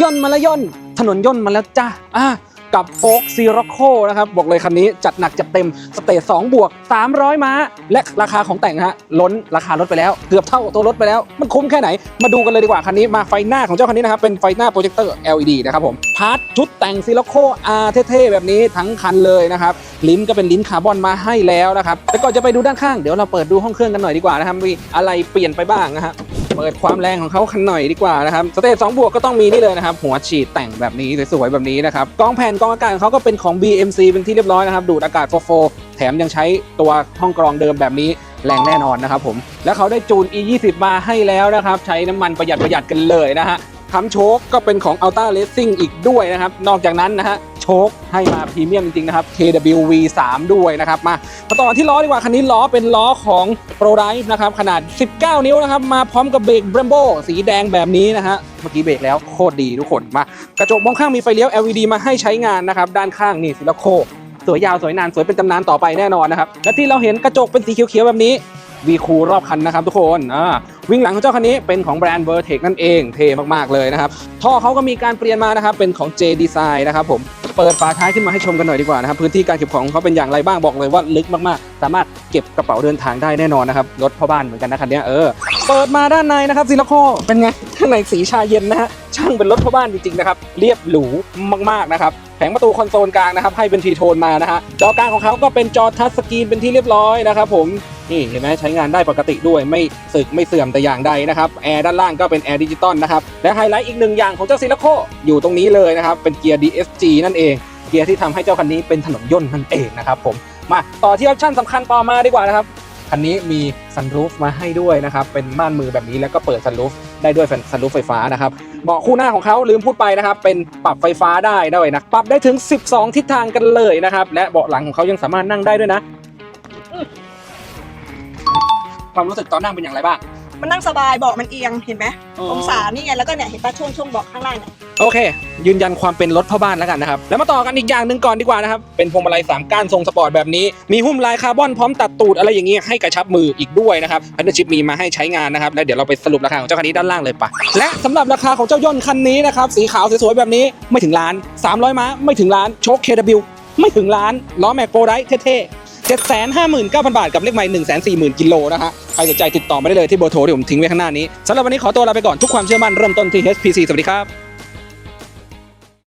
ย่นมาแล้วย่นถนนย่นมาแล้วจ้าอะกับโฟกซีโรโคนะครับบอกเลยคันนี้จัดหนักจัดเต็มสเตจ2บวก 300 ม้า และราคาของแต่งฮะล้นราคารถไปแล้ว เกือบเท่าตัวรถไปแล้ว มันคุ้มแค่ไหน มาดูกันเลยดีกว่า คันนี้มาไฟหน้าของเจ้าคันนี้นะครับ เป็นไฟหน้าโปรเจคเตอร์ LED นะครับผมพาร์ทชุดแต่งซีโรโคอาร์เท่ๆ แบบนี้ทั้งคันเลยนะครับ ลิ้นก็เป็นลิ้นคาร์บอนมาให้แล้วนะครับแต่ก่อนจะไปดูด้านข้างเดี๋ยวเราเปิดดูห้องเครื่องกันหน่อยดีกว่านะครับมีอะไรเปลี่ยนไปบ้างนะฮะ เปิดความแรงของเขาคันหน่อยดีกว่านะครับสเตจ2บวกก็ต้องมีนี่เลยนะครับ หัวฉีดแต่งแบบนี้สวยๆแบบนี้นะครับกองแผ่นกองอากาศของเขาก็เป็นของ BMC เป็นที่เรียบร้อยนะครับดูดอากาศโฟร์แถมยังใช้ตัวห้องกรองเดิมแบบนี้แรงแน่นอนนะครับผมแล้วเขาได้จูน E20 มาให้แล้วนะครับใช้น้ำมันประหยัดประหยัดกันเลยนะฮะคำโชคก็เป็นของ Ultra Racing อีกด้วยนะครับนอกจากนั้นนะฮะ โชคให้มาพรีเมียมจริงๆนะครับ KWV3 ด้วยนะครับ มามาต่อที่ล้อดีกว่า คันนี้ล้อเป็นล้อของ Pro Drive นะครับ ขนาด 19 นิ้วนะครับ มาพร้อมกับเบรก Brembo สีแดงแบบนี้นะฮะเมื่อกี้เบรกแล้วโคตรดีทุกคนมากระจกมองข้างมีไฟเลี้ยว LED มาให้ใช้งานนะครับ ด้านข้างนี่ซิลโคสวยยาวสวยนานสวยเป็นตำนานต่อไปแน่นอนนะครับและที่เราเห็นกระจกเป็นสีเขียวๆแบบนี้วีคูรอบคันนะครับทุกคนอ่าวิ่งหลังของเจ้าคันนี้เป็นของแบรนด์ Vertex นั่นเองเท่มากๆเลยนะครับ ท่อเขาก็มีการเปลี่ยนมานะครับ เป็นของ J Design นะครับผม เปิดฝาท้ายขึ้นมาให้ชมกันหน่อยดีกว่านะครับพื้นที่การเก็บของเขาเป็นอย่างไรบ้างบอกเลยว่าลึกมากๆ สามารถเก็บกระเป๋าเดินทางได้แน่นอนนะครับรถพ่อบ้านเหมือนกันนะคันนี้เออเปิดมาด้านในนะครับซิลิโคเป็นไงข้างในสีชาเย็นนะฮะช่างเป็นรถพ่อบ้านจริงๆนะครับเรียบหรูมากๆนะครับแผงประตูคอนโซลกลางนะครับให้เป็นทีโทนมานะฮะจอกลางของเขาก็เป็นจอทัชสกรีนเป็นที่เรียบร้อยนะครับผม นี่เห็นไหมใช้งานได้ปกติด้วยไม่สึกไม่เสื่อมแต่อย่างใดนะครับแอร์ด้านล่างก็เป็นแอร์ดิจิตอลนะครับและไฮไลท์อีกหนึ่งอย่างของเจ้าซิลิโคอยู่ตรงนี้เลยนะครับเป็นเกียร์ DSG นั่นเองเกียร์ที่ทำให้เจ้าคันนี้เป็นถนนย่นนั่นเองนะครับผมมาต่อที่ออปชั่นสำคัญต่อมาดีกว่านะครับคันนี้มีซันรูฟมาให้ด้วยนะครับเป็นม่านมือแบบนี้แล้วก็เปิดซันรูฟได้ด้วยซันรูฟไฟฟ้านะครับเบาะคู่หน้าของเขาลืมพูดไปนะครับเป็นปรับไฟฟ้าได้ด้วยนะปรับได้ถึง 12 ทิศทางกันเลยนะครับและเบาะหลังของเขายังสามารถนั่งได้ด้วยนะ ความรู้สึกตอนนั่งเป็นอย่างไรบ้าง มันนั่งสบายเบาะมันเอียงเห็นไหมองศานี่ไงแล้วก็เนี่ยเห็นปะช่วงช่วงเบาะข้างล่างเนี่ยโอเค ยืนยันความเป็นรถพ่อบ้านแล้วกันนะครับ แล้วมาต่อกันอีกอย่างหนึ่งก่อนดีกว่านะครับ เป็นพวงมาลัยสามก้านทรงสปอร์ตแบบนี้ มีหุ้มลายคาร์บอนพร้อมตัดตูดอะไรอย่างนี้ให้กระชับมืออีกด้วยนะครับพันธชิปมีมาให้ใช้งานนะครับ แล้วเดี๋ยวเราไปสรุปราคาของเจ้าคันนี้ด้านล่างเลยปะและสำหรับราคาของเจ้าย่นคันนี้นะครับ สีขาวสวยๆแบบนี้ไม่ถึงล้าน 300 ม้าไม่ถึงล้าน โชค KW ไม่ถึงล้าน ล้อแม็กโปรไดเท่ๆ 759,000 บาทกับเลขไมล์140,000 กิโลนะฮะใครสนใจติดต่อมาได้เลยที่เบอร์โทรที่ผมทิ้งไว้ข้างหน้านี้สำหรับวันนี้ขอตัวลาไปก่อนทุกความเชื่อมั่นเริ่มต้นที่ HPC สวัสดีครับ